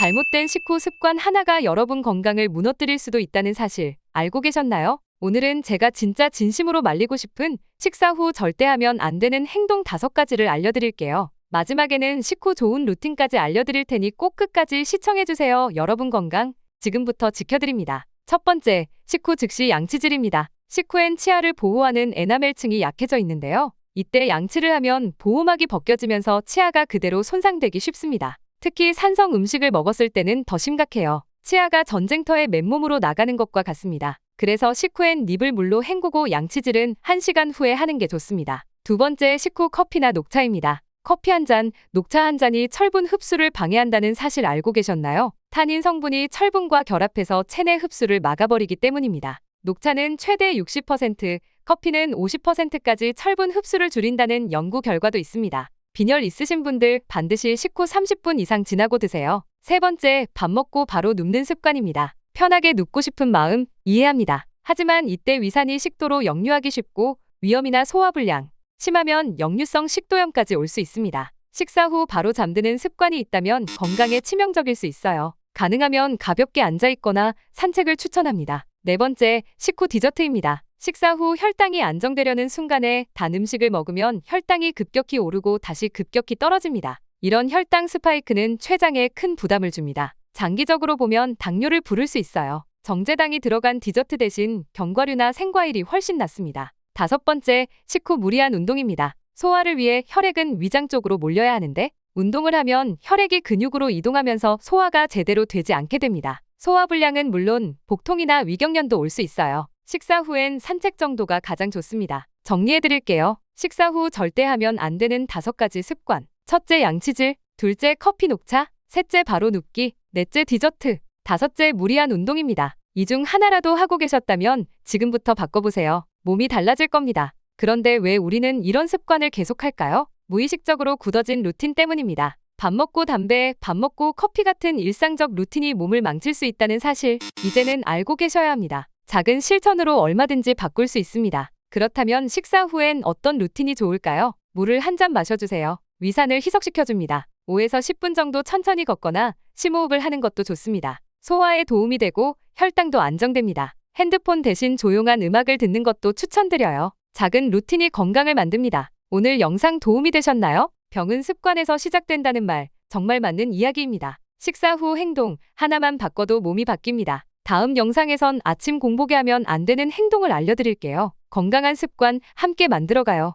잘못된 식후 습관 하나가 여러분 건강을 무너뜨릴 수도 있다는 사실 알고 계셨나요? 오늘은 제가 진짜 진심으로 말리고 싶은 식사 후 절대 하면 안 되는 행동 다섯 가지를 알려드릴게요. 마지막에는 식후 좋은 루틴까지 알려드릴 테니 꼭 끝까지 시청해주세요. 여러분 건강 지금부터 지켜드립니다. 첫 번째, 식후 즉시 양치질입니다. 식후엔 치아를 보호하는 에나멜층이 약해져 있는데요. 이때 양치를 하면 보호막이 벗겨지면서 치아가 그대로 손상되기 쉽습니다. 특히 산성 음식을 먹었을 때는 더 심각해요. 치아가 전쟁터에 맨몸으로 나가는 것과 같습니다. 그래서 식후엔 립을 물로 헹구고 양치질은 1시간 후에 하는 게 좋습니다. 두 번째 식후 커피나 녹차입니다. 커피 한 잔, 녹차 한 잔이 철분 흡수를 방해한다는 사실 알고 계셨나요? 탄닌 성분이 철분과 결합해서 체내 흡수를 막아버리기 때문입니다. 녹차는 최대 60%, 커피는 50%까지 철분 흡수를 줄인다는 연구 결과도 있습니다. 빈혈 있으신 분들 반드시 식후 30분 이상 지나고 드세요. 세 번째, 밥 먹고 바로 눕는 습관입니다. 편하게 눕고 싶은 마음 이해합니다. 하지만 이때 위산이 식도로 역류하기 쉽고 위염이나 소화불량, 심하면 역류성 식도염까지 올 수 있습니다. 식사 후 바로 잠드는 습관이 있다면 건강에 치명적일 수 있어요. 가능하면 가볍게 앉아 있거나 산책을 추천합니다. 네 번째, 식후 디저트입니다. 식사 후 혈당이 안정되려는 순간에 단 음식을 먹으면 혈당이 급격히 오르고 다시 급격히 떨어집니다. 이런 혈당 스파이크는 췌장에 큰 부담을 줍니다. 장기적으로 보면 당뇨를 부를 수 있어요. 정제당이 들어간 디저트 대신 견과류나 생과일이 훨씬 낫습니다. 다섯 번째, 식후 무리한 운동입니다. 소화를 위해 혈액은 위장 쪽으로 몰려야 하는데 운동을 하면 혈액이 근육으로 이동하면서 소화가 제대로 되지 않게 됩니다. 소화불량은 물론 복통이나 위경련도 올 수 있어요. 식사 후엔 산책 정도가 가장 좋습니다. 정리해 드릴게요. 식사 후 절대 하면 안 되는 다섯 가지 습관. 첫째 양치질, 둘째 커피 녹차, 셋째 바로 눕기, 넷째 디저트, 다섯째 무리한 운동입니다. 이 중 하나라도 하고 계셨다면 지금부터 바꿔보세요. 몸이 달라질 겁니다. 그런데 왜 우리는 이런 습관을 계속할까요? 무의식적으로 굳어진 루틴 때문입니다. 밥 먹고 담배, 밥 먹고 커피 같은 일상적 루틴이 몸을 망칠 수 있다는 사실, 이제는 알고 계셔야 합니다. 작은 실천으로 얼마든지 바꿀 수 있습니다. 그렇다면 식사 후엔 어떤 루틴이 좋을까요? 물을 한 잔 마셔주세요. 위산을 희석시켜줍니다. 5에서 10분 정도 천천히 걷거나 심호흡을 하는 것도 좋습니다. 소화에 도움이 되고 혈당도 안정됩니다. 핸드폰 대신 조용한 음악을 듣는 것도 추천드려요. 작은 루틴이 건강을 만듭니다. 오늘 영상 도움이 되셨나요? 병은 습관에서 시작된다는 말, 정말 맞는 이야기입니다. 식사 후 행동 하나만 바꿔도 몸이 바뀝니다. 다음 영상에선 아침 공복에 하면 안 되는 행동을 알려드릴게요. 건강한 습관 함께 만들어가요.